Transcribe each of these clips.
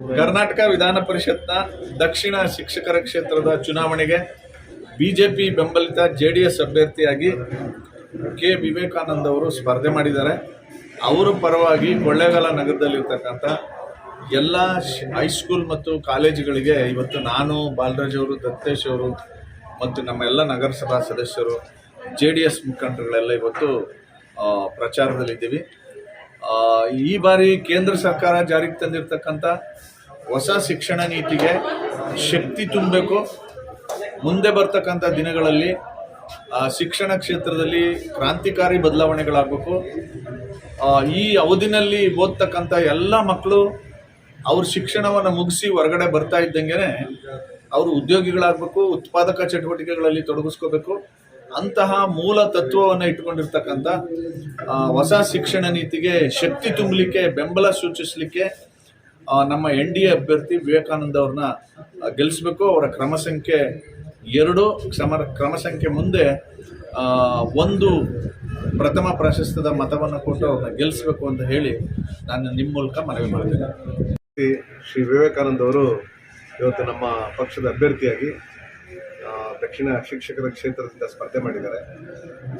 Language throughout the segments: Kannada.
ಕರ್ನಾಟಕ ವಿಧಾನ ಪರಿಷತ್ನ ದಕ್ಷಿಣ ಶಿಕ್ಷಕರ ಕ್ಷೇತ್ರದ ಚುನಾವಣೆಗೆ ಬಿಜೆಪಿ ಬೆಂಬಲಿತ ಜೆ ಡಿ ಎಸ್ ಅಭ್ಯರ್ಥಿಯಾಗಿ ಕೆ. ವಿವೇಕಾನಂದ ಅವರು ಸ್ಪರ್ಧೆ ಮಾಡಿದ್ದಾರೆ. ಅವರ ಪರವಾಗಿ ಕೊಳ್ಳೇಗಾಲ ನಗರದಲ್ಲಿರ್ತಕ್ಕಂಥ ಎಲ್ಲ ಹೈಸ್ಕೂಲ್ ಮತ್ತು ಕಾಲೇಜುಗಳಿಗೆ ಇವತ್ತು ನಾನು, ಬಾಲರಾಜ್ ಅವರು, ದತ್ತೇಶ್ ಅವರು ಮತ್ತು ನಮ್ಮ ಎಲ್ಲ ನಗರಸಭಾ ಸದಸ್ಯರು ಜೆ ಡಿ ಎಸ್ ಮುಖಂಡರುಗಳೆಲ್ಲ ಇವತ್ತು ಪ್ರಚಾರದಲ್ಲಿದ್ದೀವಿ. ಈ ಬಾರಿ ಕೇಂದ್ರ ಸರ್ಕಾರ ಜಾರಿಗೆ ತಂದಿರತಕ್ಕಂಥ ಹೊಸ ಶಿಕ್ಷಣ ನೀತಿಗೆ ಶಕ್ತಿ ತುಂಬಬೇಕು. ಮುಂದೆ ಬರ್ತಕ್ಕಂಥ ದಿನಗಳಲ್ಲಿ ಶಿಕ್ಷಣ ಕ್ಷೇತ್ರದಲ್ಲಿ ಕ್ರಾಂತಿಕಾರಿ ಬದಲಾವಣೆಗಳಾಗಬೇಕು. ಈ ಅವಧಿನಲ್ಲಿ ಓದ್ತಕ್ಕಂಥ ಎಲ್ಲ ಮಕ್ಕಳು ಅವ್ರ ಶಿಕ್ಷಣವನ್ನು ಮುಗಿಸಿ ಹೊರಗಡೆ ಬರ್ತಾ ಇದ್ದಂಗೆ ಅವರು ಉದ್ಯೋಗಿಗಳಾಗಬೇಕು, ಉತ್ಪಾದಕ ಚಟುವಟಿಕೆಗಳಲ್ಲಿ ತೊಡಗಿಸ್ಕೋಬೇಕು. ಅಂತಹ ಮೂಲ ತತ್ವವನ್ನು ಇಟ್ಕೊಂಡಿರ್ತಕ್ಕಂಥ ಹೊಸ ಶಿಕ್ಷಣ ನೀತಿಗೆ ಶಕ್ತಿ ತುಂಬಲಿಕ್ಕೆ, ಬೆಂಬಲ ಸೂಚಿಸಲಿಕ್ಕೆ ನಮ್ಮ ಎನ್ ಡಿ ಎ ಅಭ್ಯರ್ಥಿ ವಿವೇಕಾನಂದ ಅವ್ರನ್ನ ಗೆಲ್ಲಿಸ್ಬೇಕು ಅವರ ಕ್ರಮ ಸಂಖ್ಯೆ ಎರಡು. ಕ್ರಮ ಕ್ರಮ ಸಂಖ್ಯೆ ಮುಂದೆ ಒಂದು ಪ್ರಥಮ ಪ್ರಾಶಸ್ತ್ಯದ ಮತವನ್ನು ಕೊಟ್ಟು ಅವ್ರನ್ನ ಗೆಲ್ಲಿಸ್ಬೇಕು ಅಂತ ಹೇಳಿ ನಾನು ನಿಮ್ಮ ಮೂಲಕ ಮನವಿ ಮಾಡ್ತೇನೆ. ಶ್ರೀ ವಿವೇಕಾನಂದ ಅವರು ಇವತ್ತು ನಮ್ಮ ಪಕ್ಷದ ಅಭ್ಯರ್ಥಿಯಾಗಿ ದಕ್ಷಿಣ ಶಿಕ್ಷಕರ ಕ್ಷೇತ್ರದಿಂದ ಸ್ಪರ್ಧೆ ಮಾಡಿದ್ದಾರೆ.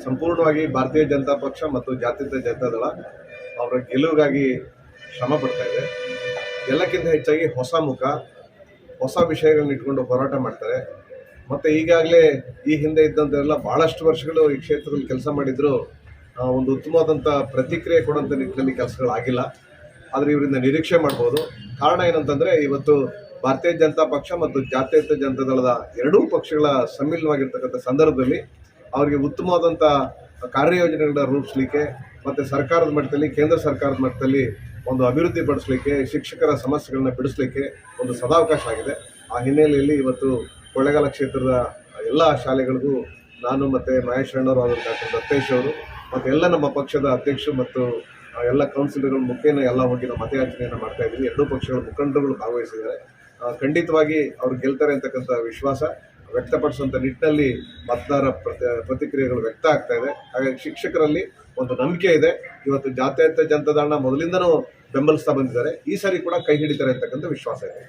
ಸಂಪೂರ್ಣವಾಗಿ ಭಾರತೀಯ ಜನತಾ ಪಕ್ಷ ಮತ್ತು ಜಾತ್ಯತೀತ ಜನತಾದಳ ಅವರ ಗೆಲುವಿಗಾಗಿ ಶ್ರಮ ಪಡ್ತಾ ಇದೆ. ಎಲ್ಲಕ್ಕಿಂತ ಹೆಚ್ಚಾಗಿ ಹೊಸ ಮುಖ, ಹೊಸ ವಿಷಯಗಳನ್ನ ಇಟ್ಕೊಂಡು ಹೋರಾಟ ಮಾಡ್ತಾರೆ. ಮತ್ತು ಈಗಾಗಲೇ ಈ ಹಿಂದೆ ಇದ್ದಂಥೆಲ್ಲ ಭಾಳಷ್ಟು ವರ್ಷಗಳು ಈ ಕ್ಷೇತ್ರದಲ್ಲಿ ಕೆಲಸ ಮಾಡಿದ್ರು. ಒಂದು ಉತ್ತಮವಾದಂಥ ಪ್ರತಿಕ್ರಿಯೆ ಕೊಡುವಂಥ ನಿಟ್ಟಿನಲ್ಲಿ ಕೆಲಸಗಳಾಗಿಲ್ಲ. ಆದರೆ ಇವರಿಂದ ನಿರೀಕ್ಷೆ ಮಾಡ್ಬೋದು. ಕಾರಣ ಏನಂತಂದರೆ, ಇವತ್ತು ಭಾರತೀಯ ಜನತಾ ಪಕ್ಷ ಮತ್ತು ಜಾತ್ಯತೀತ ಜನತಾ ದಳದ ಎರಡೂ ಪಕ್ಷಗಳ ಸಮ್ಮಿಲನವಾಗಿರ್ತಕ್ಕಂಥ ಸಂದರ್ಭದಲ್ಲಿ ಅವರಿಗೆ ಉತ್ತಮವಾದಂಥ ಕಾರ್ಯಯೋಜನೆಗಳನ್ನ ರೂಪಿಸಲಿಕ್ಕೆ ಮತ್ತು ಸರ್ಕಾರದ ಮಟ್ಟದಲ್ಲಿ, ಕೇಂದ್ರ ಸರ್ಕಾರದ ಮಟ್ಟದಲ್ಲಿ ಒಂದು ಅಭಿವೃದ್ಧಿ ಪಡಿಸಲಿಕ್ಕೆ, ಶಿಕ್ಷಕರ ಸಮಸ್ಯೆಗಳನ್ನ ಬಿಡಿಸಲಿಕ್ಕೆ ಒಂದು ಸದಾವಕಾಶ ಆಗಿದೆ. ಆ ಹಿನ್ನೆಲೆಯಲ್ಲಿ ಇವತ್ತು ಕೊಳ್ಳೇಗಾಲ ಕ್ಷೇತ್ರದ ಎಲ್ಲ ಶಾಲೆಗಳಿಗೂ ನಾನು ಮತ್ತು ಮಹೇಶ್ ಅಣ್ಣವರು ಅವರು ಡಾಕ್ಟರ್ ದತ್ತೇಶ್ ಅವರು ಮತ್ತು ಎಲ್ಲ ನಮ್ಮ ಪಕ್ಷದ ಅಧ್ಯಕ್ಷರು ಮತ್ತು ಎಲ್ಲ ಕೌನ್ಸಿಲರ್ಗಳ ಮುಖೇನ ಎಲ್ಲ ಹೋಗಿ ನಾವು ಮತಯಾಚನೆಯನ್ನು ಮಾಡ್ತಾ ಇದ್ದೀವಿ. ಎರಡೂ ಪಕ್ಷಗಳ ಮುಖಂಡರುಗಳು ಭಾಗವಹಿಸಿದ್ದಾರೆ. ಖಂಡಿತವಾಗಿ ಅವ್ರು ಗೆಲ್ತಾರೆ ಅಂತಕ್ಕಂಥ ವಿಶ್ವಾಸ ವ್ಯಕ್ತಪಡಿಸುವಂಥ ನಿಟ್ಟಿನಲ್ಲಿ ಮತದಾರ ಪ್ರತಿ, ಪ್ರತಿಕ್ರಿಯೆಗಳು ವ್ಯಕ್ತ ಆಗ್ತಾ ಇದೆ. ಹಾಗಾಗಿ ಶಿಕ್ಷಕರಲ್ಲಿ ಒಂದು ನಂಬಿಕೆ ಇದೆ. ಇವತ್ತು ಜಾತ್ಯತೀತ ಜನತಾದಳನ ಮೊದಲಿಂದನೂ ಬೆಂಬಲಿಸ್ತಾ ಬಂದಿದ್ದಾರೆ. ಈ ಸಾರಿ ಕೂಡ ಕೈ ಹಿಡಿತಾರೆ ಅಂತಕ್ಕಂಥ ವಿಶ್ವಾಸ ಇದೆ.